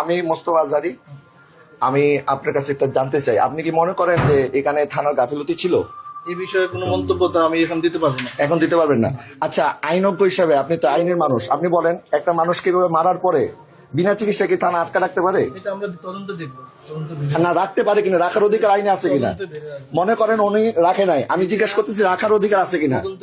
আমি মোস্তফা আজহারি আমি আপনার কাছে একটা জানতে চাই। আপনি কি মনে করেন যে এখানে থানার গাফিলতি ছিল? এই বিষয়ে কোনো মন্তব্য তো আমি এখন দিতে পারব না। এখন দিতে পারবেন না। আচ্ছা আইনজ্ঞ হিসাবে আপনি তো আইনের মানুষ। আপনি বলেন একটা মানুষকে এভাবে মারার পরে বিনা চিকিৎসা কি থানা আটকা রাখতে পারে? এটা আমরা তদন্ত দেখব। না রাখতে পারে কিনা রাখার অধিকার আইনে আছে কিনা? মনে করেন উনি রাখে নাই। আমি জিজ্ঞেস করতেছি রাখার অধিকার আছে কিনা? তদন্ত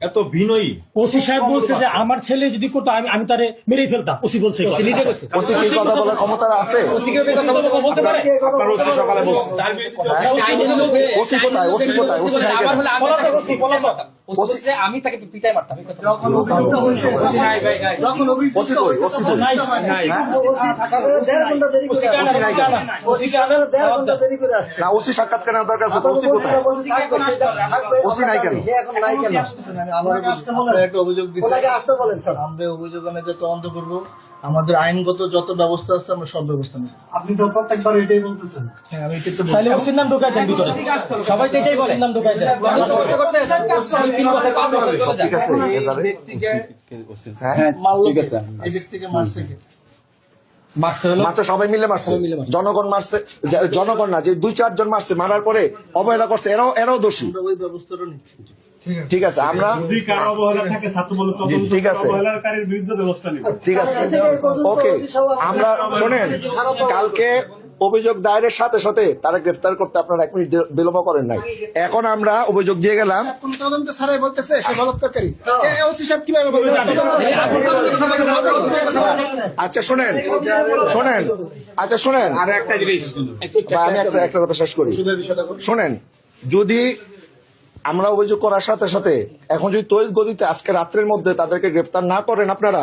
এত বিনয়ী ওসি সাহেব বলছে যে আমার ছেলে যদি করতো আমি আমি তারে মেরেই ফেলতাম ওসি বলছে এই কথা। নিজে বলছে। ওসি কি কথা বলার ক্ষমতা আছে সিকিউরিটি কথা বলতে বলতে পারে আপনার ওসি সকালে বলছে তার বিরুদ্ধে? আইনের লোক ওসি কোথায়? ওসি কোথায়? ওসি নাই কেন? আমার হলে আমি তাকে ওসি, বলো তো। ওসি বলছে। আমি মারতাম এই কথা বলছে। ওসি নাই ভাই নাই। ওসি কই ওসি কই নাই নাই। ওসি নাই কেন ওসি কে আদালত দেওয়ার ঘণ্টা দেরি করে না ওসি সাক্ষাৎ কেন দরকার আছে তো ওসি কোথায়? ওসি নাই কেন? আমি একটা অভিযোগ দিচ্ছেন আমরা অভিযোগ অনুযায়ী তদন্ত করব। আমাদের আইনগত যত ব্যবস্থা আছে আমরা সব ব্যবস্থা নেব। আপনি তো প্রত্যেকবার এটাই বলতেছেন। হ্যাঁ আমি এটা তাহলে ওসির নাম ঢোকাই দেন ভিতরে। সবাই তো এটাই বলে। নাম ঢোকাই দেন। করতে করতে তিন বছর পাঁচ বছর ঠিক যায় আছে এজারে হ্যাঁ মারলো কে? এই ব্যক্তিকে মারছে কে? মারছে সবাই মিলে মারছে। সবাই মিলে মারছে। জনগণ মারছে জনগণ না যে দুই চারজন মারছে মারার পরে অবহেলা করছে এরাও এরাও দোষী। ওই ব্যবস্থাটা নিচ্ছি। ঠিক আছে। আমরা ঠিক আছে। ঠিক আছে। ওকে আমরা শোনেন কালকে অভিযোগ দায়েরের সাথে সাথে তারা গ্রেফতার করতে আপনারা এক মিনিট বিলম্ব করেন নাই। এখন আমরা অভিযোগ দিয়ে গেলাম আচ্ছা শোনেন শোনেন আচ্ছা শোনেন। আর একটা জিনিস। বা আমি একটা একটা কথা শেষ করি। শোনেন যদি আমরা অভিযোগ করার সাথে সাথে এখন যদি তৈরি গতিতে আজকে রাত্রের মধ্যে তাদেরকে গ্রেফতার না করেন আপনারা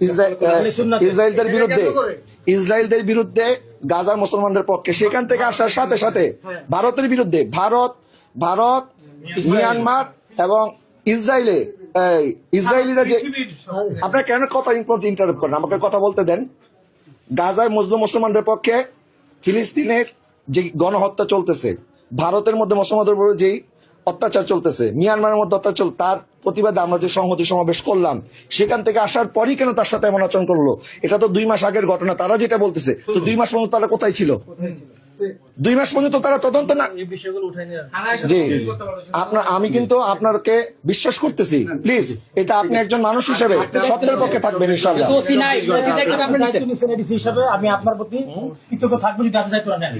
ইসরায়েলদের বিরুদ্ধে ইসরায়েলদের বিরুদ্ধে গাজার মুসলমানদের পক্ষে সেখান থেকে আসার সাথে সাথে ভারতের বিরুদ্ধে ভারত ভারত মিয়ানমার এবং ইসরায়েলে এই, ইসরায়েলিরা যে আপনার কেন কথা ইন্টারাপ্ট করেন? আমাকে কথা বলতে দেন। গাজায় মুসলিম মুসলমানদের পক্ষে ফিলিস্তিনের যে গণহত্যা চলতেছে ভারতের মধ্যে মুসলমানদের যেই অত্যাচার চলতেছে। মিয়ানমারের মধ্যে অত্যাচার তার প্রতিবাদে আমরা যে সংহতি সমাবেশ করলাম সেখান থেকে আসার পরই কেন তার সাথে এমন আচরণ করল? এটা তো দুই মাস আগের ঘটনা তারা যেটা বলতেছে তো দুই মাস পর্যন্ত তারা কোথায় ছিল? দুই মাস পর্যন্ত তারা তদন্ত না জি। আপনার আমি কিন্তু আপনাকে বিশ্বাস করতেছি। প্লিজ এটা আপনি একজন মানুষ হিসেবে সত্যের পক্ষে থাকবেন হিসাবে আমি আপনার প্রতি কৃতজ্ঞ থাকব যদি আপনি দায়িত্ব নেন।